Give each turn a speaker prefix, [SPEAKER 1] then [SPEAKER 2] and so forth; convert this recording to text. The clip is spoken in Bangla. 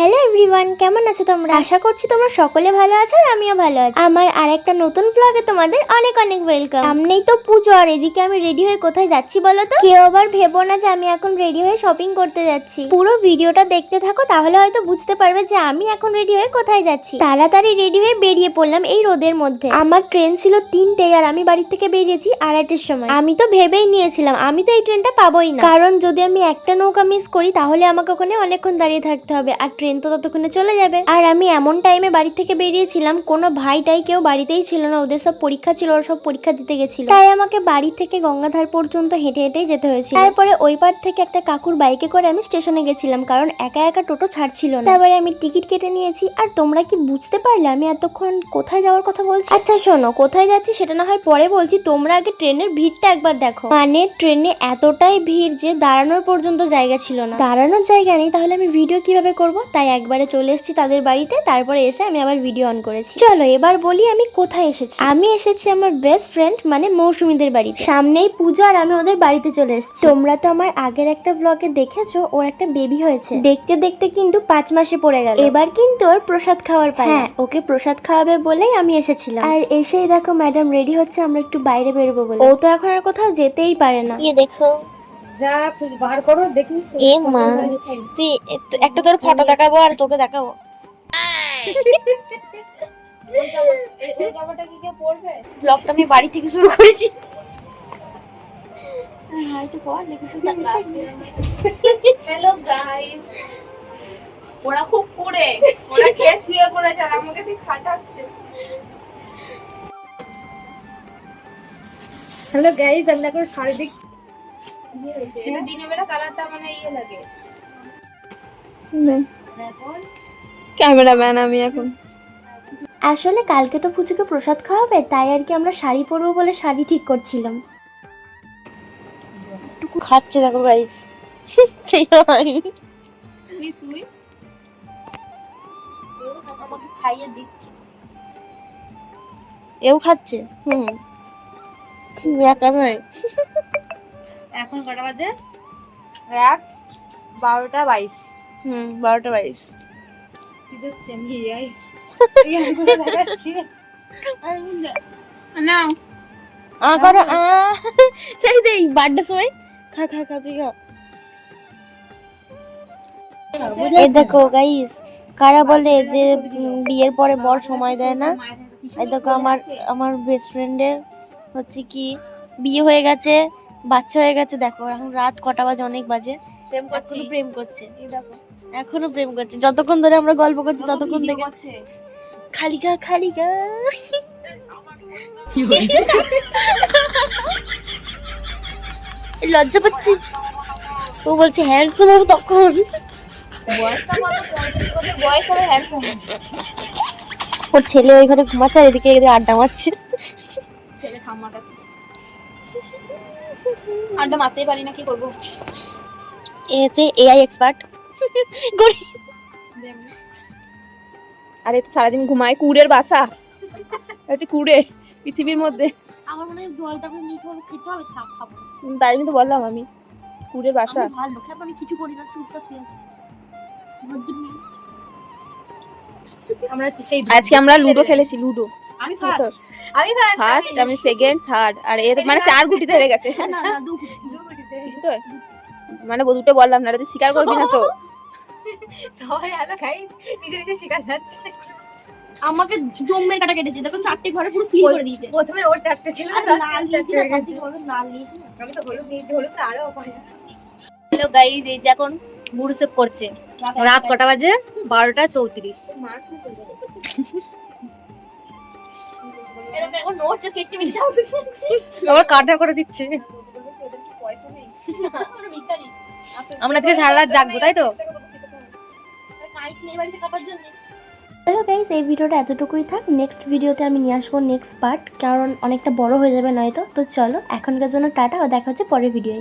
[SPEAKER 1] হ্যালো এভরিওয়ান কেমন আছো তোমরা? আশা করছি তোমরা সকলে ভালো আছো আর আমিও ভালো আছি। আমার আর একটা নতুন ব্লগে তোমাদের অনেক অনেক ওয়েলকাম সামনেই তো পুজো, আর এদিকে আমি রেডি হয়ে কোথায় যাচ্ছি বলো তো? কেউ আবার ভেবো না যে আমি এখন রেডি হয়ে শপিং করতে যাচ্ছি। পুরো ভিডিওটা দেখতে থাকো, তাহলে হয়তো বুঝতে পারবে যে আমি এখন রেডি হয়ে কোথায় যাচ্ছি। তাড়াতাড়ি রেডি হয়ে বেরিয়ে পড়লাম এই রোদের মধ্যে। আমার ট্রেন ছিল তিনটে আর আমি বাড়ি থেকে বেরিয়েছি আড়াইটের সময়। আমি তো ভেবেই নিয়েছিলাম, আমি তো এই ট্রেনটা পাবোই না। কারণ যদি আমি একটা নৌকা মিস করি, তাহলে আমাকে ওখানে অনেকক্ষণ দাঁড়িয়ে থাকতে হবে। আর ট্রেন তো ততক্ষণে চলে যাবে। আর আমি এমন টাইমে বাড়ি থেকে বেরিয়েছিলাম, কোনো ভাইটাই কেউ বাড়িতেই ছিল না, ওদের সব পরীক্ষা ছিল, ওরা সব পরীক্ষা দিতে গেছিল। তাই আমাকে বাড়ি থেকে গঙ্গাধার পর্যন্ত হেঁটে হেঁটেই যেতে হয়েছিল। তারপরে ওই পার থেকে একটা কাকুর বাইকে করে আমি স্টেশনে গেছিলাম, কারণ একা একা টোটো ছাড়ছিল না। তারপরে আমি টিকিট কেটে নিয়েছি, আর তোমরা কি বুঝতে পারলে আমি এতক্ষণ কোথায় যাওয়ার কথা বলছি? আচ্ছা শোনো, কোথায় যাচ্ছি সেটা না হয় পরে বলছি, তোমরা আগে ট্রেনের ভিড়টা একবার দেখো। মানে ট্রেনে এতটাই ভিড় যে দাঁড়ানোর পর্যন্ত জায়গা ছিল না। দাঁড়ানোর জায়গা নেই, তাহলে আমি ভিডিও কীভাবে করব? তাই একবারে চলে এসেছি তাদের বাড়িতে। তারপরে এসে আমি আবার ভিডিও অন করেছি। চলো এবার বলি আমি কোথায় এসেছি। আমি এসেছি আমার বেস্ট ফ্রেন্ড মানে মৌসুমীদের বাড়ি সামনেই পুজো আর আমি ওদের বাড়িতে চলে এসেছি। তোমরা তো আমার আগের একটা ব্লগে দেখেছ ওর একটা বেবি হয়েছে। দেখতে দেখতে কিন্তু পাঁচ মাসে পড়ে গেল। এবার কিন্তু ওর প্রসাদ খাওয়ার পায় হ্যাঁ ওকে প্রসাদ খাওয়াবে বলেই আমি এসেছিলাম। আর এসেই দেখো ম্যাডাম রেডি হচ্ছে আমরা একটু বাইরে বেরোবো বলে। ও তো এখন আর কোথাও যেতেই পারে না।
[SPEAKER 2] ইয়ে দেখো।
[SPEAKER 3] যা খুঁজ বার করো দেখি
[SPEAKER 2] এ মা তুই একটা তোর ফটো দেখাবো আর তোকে দেখাবো। ব্লগটা আমি বাড়ি থেকে শুরু করেছি।
[SPEAKER 3] হ্যালো গাইস ওরা খুব কুড়ে। ওরা খেয়ে শুয়ে পড়েছে আর আমাকে দিয়ে খাটাচ্ছে। হ্যালো গাইস আমি এখন শাড়ি দেখছি। এটা দিনের বেলা কালারটা মানে ইয়ে লাগে।
[SPEAKER 2] ক্যামেরাম্যান আমি এখন।
[SPEAKER 1] আসলে কালকে তো পুচুকে প্রসাদ খাওয়াবে তাই আর কি আমরা শাড়ি পরবো বলে শাড়ি ঠিক করছিলাম।
[SPEAKER 2] খাচ্ছে দেখো গাইস
[SPEAKER 3] তুই তুই? খাইয়ে দিচ্ছি।
[SPEAKER 2] এও খাচ্ছে? হুম। একা নয়।
[SPEAKER 3] এখন কটা বাজে? রাত বারোটা বাইশ।
[SPEAKER 2] হুম বারোটা বাইশ।
[SPEAKER 3] করো
[SPEAKER 2] আ সেই বার্থডে সময়। খা খা খা তুই খা। এই দেখো গাইস কারা বলে যে বিয়ের পরে বর সময় দেয় না? এই দেখো আমার আমার বেস্ট ফ্রেন্ডের হচ্ছে কি বিয়ে হয়ে গেছে। বাচ্চা হয়ে গেছে দেখো এখন রাত কটা বাজে অনেক বাজে।
[SPEAKER 3] প্রেম করছি।
[SPEAKER 2] এখনও প্রেম করছে। এখনও প্রেম করছে। যতক্ষণ ধরে আমরা গল্প করছি ততক্ষণ থেকে
[SPEAKER 3] করছে।
[SPEAKER 2] খালি গা খালি গা লজ্জা পাচ্ছি। ও বলছে হ্যান্ডসাম হব তখন। ওর ছেলে ওই ঘরে ঘুমাচ্ছে এদিকে আড্ডা মারছে।
[SPEAKER 3] ছেলে ঠাম্মার কাছে আড্ডা মারতেই পারি না কি করব?
[SPEAKER 2] এ হচ্ছে এআই এক্সপার্ট
[SPEAKER 3] আরে তো সারাদিন ঘুমায় কুড়ের বাসা। হচ্ছে কুড়ে পৃথিবীর মধ্যে।
[SPEAKER 2] আমার মনে হয় জলটা করে নিতে হবে খেতে হবে খাব।
[SPEAKER 3] তাই জন্য তো বললাম আমি কুড়ের বাসা।
[SPEAKER 2] ভালো খেয়ে আমি কিছু করি না চুপচাপ শুয়ে আছি।
[SPEAKER 3] আমরা সেই আজকে আমরা লুডো খেলেছি লুডো।
[SPEAKER 2] আমি
[SPEAKER 3] ফার্স্ট
[SPEAKER 2] ফার্স্ট
[SPEAKER 3] আমি ফার্স্ট আমি সেকেন্ড থার্ড আর এর মানে চার গুটিতে হেরে গেছে।
[SPEAKER 2] না না দু?
[SPEAKER 3] মানে দুটো বললাম না তুই স্বীকার করবি না তো।
[SPEAKER 4] সবাই আলো খাই নিজে নিজে যাচ্ছে।
[SPEAKER 2] আমাকে জম্মের কাটা কেটেছে দেখো চারটে ঘরে পুরো সিল করে দিয়েছে।
[SPEAKER 4] প্রথমে ওর চারটে ছিল
[SPEAKER 2] আর লাল না লাল দিয়েছি না
[SPEAKER 4] আমি তো হলুদ নিয়েছি হলুদ তো আরও
[SPEAKER 3] হ্যালো গাইজ এই যে এখন করছে। রাত কটা বাজে? বারোটা চৌত্রিশ।
[SPEAKER 2] এরকম
[SPEAKER 3] আবার কাটা করে দিচ্ছে। আমরা আজকে সারা রাত জাগবো তাই তো?
[SPEAKER 1] হ্যালো গাইস এই ভিডিওটা এতটুকুই থাক। নেক্সট ভিডিওতে আমি নিয়ে আসব নেক্সট পার্ট কারণ অনেকটা বড় হয়ে যাবে নয়তো। তো চলো এখনকার জন্য টাটা ও দেখা হচ্ছে পরের ভিডিওয়